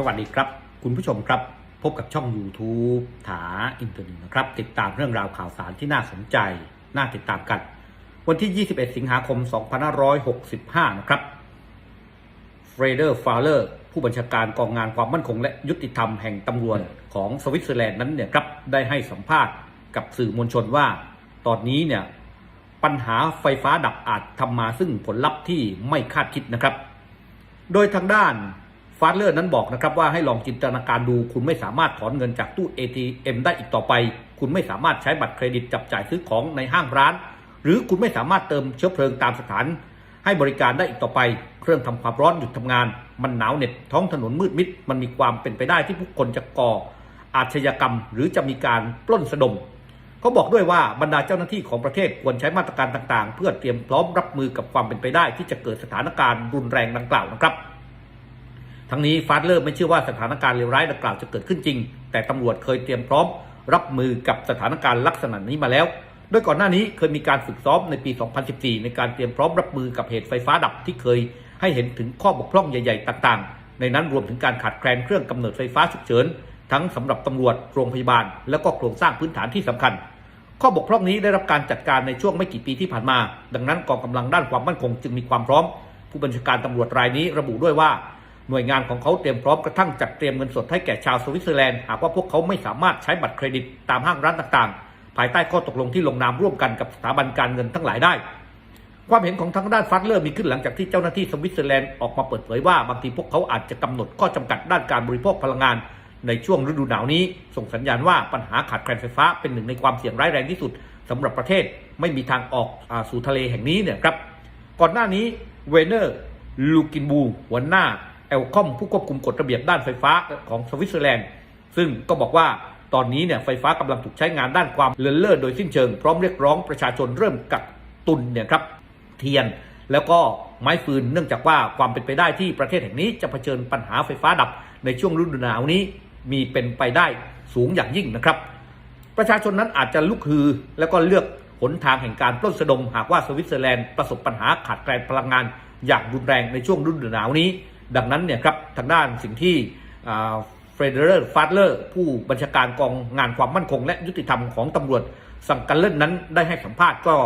สวัสดีครับ คุณผู้ชมครับ พบกับช่อง YouTube ถาอินเตอร์เน็ตนะครับ ติดตามเรื่องราวข่าวสารที่น่าสนใจ น่าติดตามกัน วันที่ 21 สิงหาคม 2565 นะครับเฟรเดอร์ฟาเลอร์ผู้บัญชาการกองงานความมั่นคง และยุติธรรมแห่งตำรวจของสวิตเซอร์แลนด์นั้นเนี่ยครับได้ให้สัมภาษณ์กับสื่อมวลชนว่า ตอนนี้เนี่ยปัญหาไฟฟ้าดับอาจทำมาซึ่งผลลัพธ์ที่ไม่คาดคิดนะครับ โดยทางด้าน ฟาสเลอร์นั้นบอกนะครับว่าให้ลองจินตนาการดู คุณไม่สามารถถอนเงินจากตู้ ATM ได้อีกต่อไป คุณไม่สามารถใช้บัตรเครดิตจับจ่ายซื้อของในห้างร้าน หรือคุณไม่สามารถเติมเชื้อเพลิงตามสถาน ให้บริการได้อีกต่อไป เครื่องทำความร้อนหยุดทำงาน มันหนาวเหน็บท้องถนนมืดมิด มันมีความเป็นไปได้ที่ผู้คนจะก่อ อาชญากรรม หรือจะมีการปล้นสะดมเขาบอกด้วยว่าบรรดาเจ้าหน้าที่ของประเทศควรใช้มาตรการต่างๆ เพื่อเตรียมพร้อมรับมือกับความเป็นไปได้ที่จะเกิดสถานการณ์รุนแรงดังกล่าวนะครับ ทั้งนี้ฟาดเลอร์ไม่เชื่อว่าสถานการณ์เลวร้ายดังกล่าวจะเกิดขึ้นจริง แต่ตำรวจเคยเตรียมพร้อม รับมือกับสถานการณ์ลักษณะนี้มาแล้วโดยก่อนหน้านี้เคยมีการฝึกซ้อมในปี 2014 ในการเตรียมพร้อมรับมือกับเหตุไฟฟ้าดับที่เคยให้เห็นถึงข้อบกพร่องใหญ่ ๆ ต่างๆ ในนั้นรวมถึงการขาดแคลนเครื่องกำเนิดไฟฟ้าฉุกเฉิน ทั้งสำหรับตำรวจ โรงพยาบาล และก็โครงสร้างพื้นฐานที่สำคัญ ข้อบกพร่องนี้ได้รับการจัดการในช่วงไม่กี่ปีที่ผ่านมา ดังนั้นกองกำลังด้านความมั่นคงจึงมีความพร้อม ผู้บัญชาการตำรวจรายนี้ระบุด้วยว่า หน่วยงานของเขาเตรียมพร้อมกระทั่งจัดเตรียมเงินสดให้แก่ชาวสวิตเซอร์แลนด์หากว่าพวกเขาไม่สามารถใช้บัตรเครดิตตามห้างร้านต่างๆ ภายใต้ข้อตกลงที่ลงนามร่วมกันกับสถาบันการเงินทั้งหลายได้ ความเห็นของทางด้านฟัดเลอร์มีขึ้นหลังจากที่เจ้าหน้าที่สวิตเซอร์แลนด์ออกมาเปิดเผยว่าบางทีพวกเขาอาจจะกำหนดข้อจำกัดด้านการบริโภคพลังงาน ในช่วงฤดูหนาวนี้ ส่งสัญญาณว่าปัญหาขาดแคลนไฟฟ้าเป็นหนึ่งในความเสี่ยงร้ายแรงที่สุดสำหรับประเทศไม่มีทางออกอสู่ทะเลแห่งนี้เนี่ยครับก่อนหน้านี้เวเนอร์ลูกินบูหัวหน้า เอลคอมผู้ควบคุมกฎระเบียบด้านไฟฟ้าของสวิตเซอร์แลนด์ ซึ่งก็บอกว่าตอนนี้เนี่ยไฟฟ้ากำลังถูกใช้งานด้านความเลือนเล่อโดยสิ้นเชิง พร้อมเรียกร้องประชาชนเริ่มกักตุนเนี่ยครับเทียนแล้วก็ไม้ฟืนเนื่องจากว่าความเป็นไปได้ที่ประเทศแห่งนี้จะเผชิญปัญหาไฟฟ้าดับในช่วงฤดูหนาวนี้มีเป็นไปได้สูงอย่างยิ่งนะครับ ประชาชนนั้นอาจจะลุกฮือ แล้วก็เลือกหนทางแห่งการปล้นสะดมหากว่าสวิตเซอร์แลนด์ประสบปัญหาขาดแคลนพลังงานอย่างรุนแรงในช่วงฤดูหนาวนี้ ดังนั้นเนี่ยครับทางด้านสิ่งที่เฟรเดอร์ฟาดเลอร์ผู้บัญชาการกองงานความมั่นคง และยุติธรรมของตำรวจสังกัดเล่นนั้นได้ให้สัมภาษณ์ก็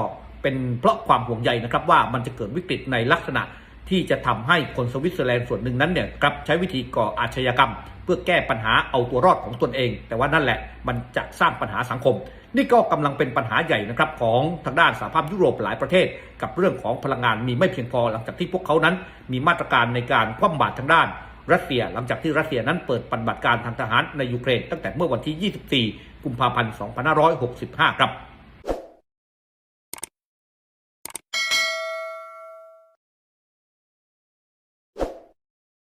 เป็นเพราะความห่วงใยนะครับว่ามันจะเกิดวิกฤตในลักษณะ ที่จะทำให้คนสวิตเซอร์แลนด์ส่วนหนึ่งนั้นเนี่ยครับใช้วิธีก่ออาชญากรรม เพื่อแก้ปัญหาเอาตัวรอดของตนเอง แต่ว่านั่นแหละมันจะสร้างปัญหาสังคม นี่ก็กำลังเป็นปัญหาใหญ่นะครับของทางด้านสหภาพยุโรปหลายประเทศ กับเรื่องของพลังงานมีไม่เพียงพอหลังจากที่พวกเขานั้น มีมาตรการในการคว่ำบาตรทางด้านรัสเซียหลังจากที่รัสเซียนั้นเปิดปฏิบัติการทางทหารในยูเครนตั้งแต่เมื่อวันที่ 24 กุมภาพันธ์ 2565 ครับ